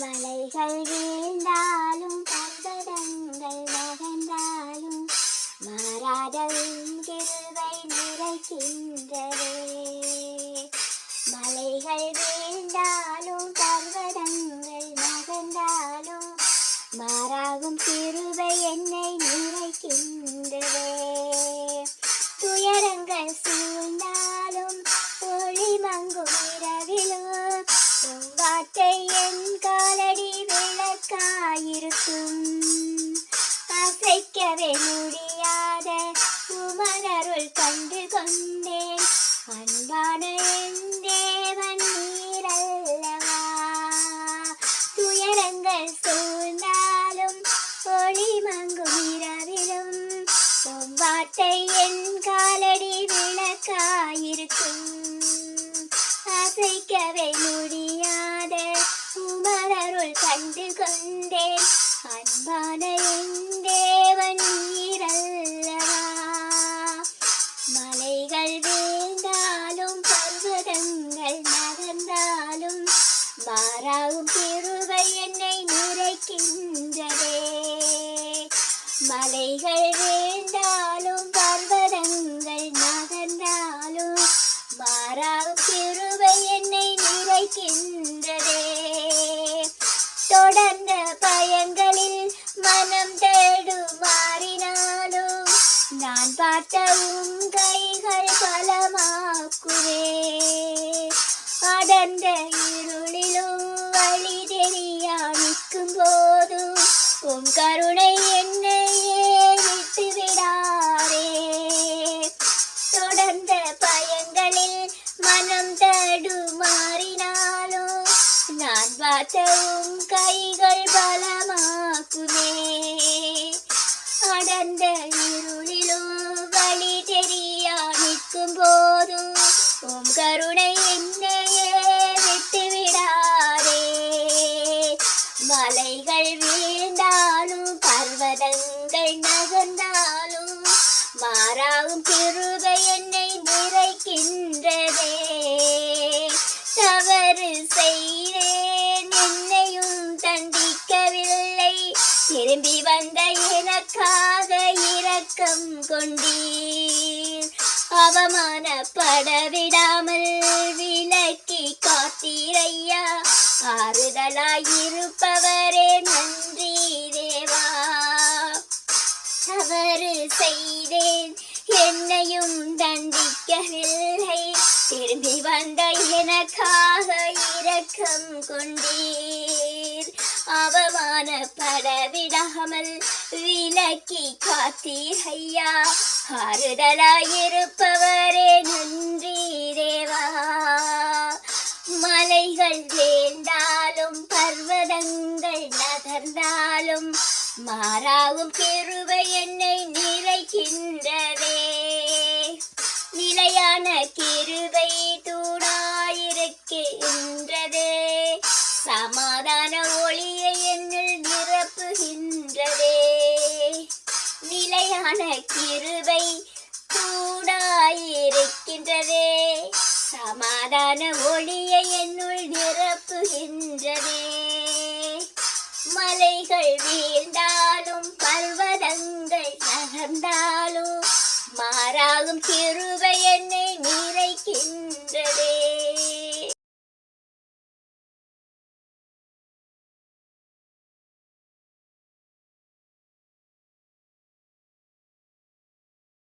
மலைகள் வீழ்ந்தாலும் பர்வதங்கள் நகர்ந்தாலும் மாறாத உன் நிறைக்கின்றதே மலைகள் வீழ்ந்தாலும் பர்வதங்கள் நகர்ந்தாலும் மாறாகும் கிருபை என்னை நிறைக்கின்றதே. துயரங்கள் சூழ்ந்த வார்த்தை என் காலடி விளக்காயிருக்கும். அசைக்கவே முடியாத உமனருள் கண்டு கொண்டேன். அன்பான என் தேவன் நீரல்லவா? துயரங்கள் சூழ்ந்தாலும் ஒளி மங்கும் இரவிலும் வார்த்தை என் காலடி விளக்காயிருக்கும். அசைக்கவே முடியாத உமரருள் கண்டு கொண்டேன் அன்பான என் தேவன் நீரல்லவா மலைகள் வீழ்ந்தாலும் பர்வதங்கள் நகர்ந்தாலும் மாறாகும் பயங்களில் மனம் தேடுமாறினாலும் நான் பார்த்த உன் கைகள் பலமாக்குவே. அடர்ந்த இருளிலும் வழி தெரியா நிற்கும் போதும் உன் கருணை என்னையே விட்டு விடாரே தொடர்ந்த பயங்களில் மனம் தடுமாறினாலும் நான் பார்த்த உன் கைகள் பர்வதங்கள் நகர்ந்தாலும் மாறாவும் கிருபை என்னை நிறைக்கின்றதே. தவறு செய்தேன் என்னையும் தண்டிக்கவில்லை. திரும்பி வந்த எனக்காக இரக்கம் கொண்டீர். அவமானப்பட விடாமல் விலக்கி காத்தீரையா ஆறுதலாயிருப்பவர் தவறு செய்தேன். என்னையும் தண்டிக்கவில்லை. திரும்பி வந்த எனக்காக இரக்கம் கொண்டீர். அவமானப்பட விடாமல் விலக்கி காத்தீர் ஐயா. ஆறுதலாயிருப்பவரே நன்றி தேவா. மலைகள் வேண்டாலும் பர்வதங்கள் நகர்ந்தாலும் மாறாவும் கிருபை என்னை நிலைக்கின்றதே. நிலையான கிருவை தூணாயிருக்கின்றதே. சமாதான ஒளியை என்னில் நிரப்புகின்றதே. நிலையான கிருவை தூணாயிருக்கின்றதே. சமாதான ஒளியை என்னுள் நிரப்புகின்றதே. மலைகள் வீ பர்வதங்கள் நகர்ந்தாலும் மாறாகும் கிருபை என்னை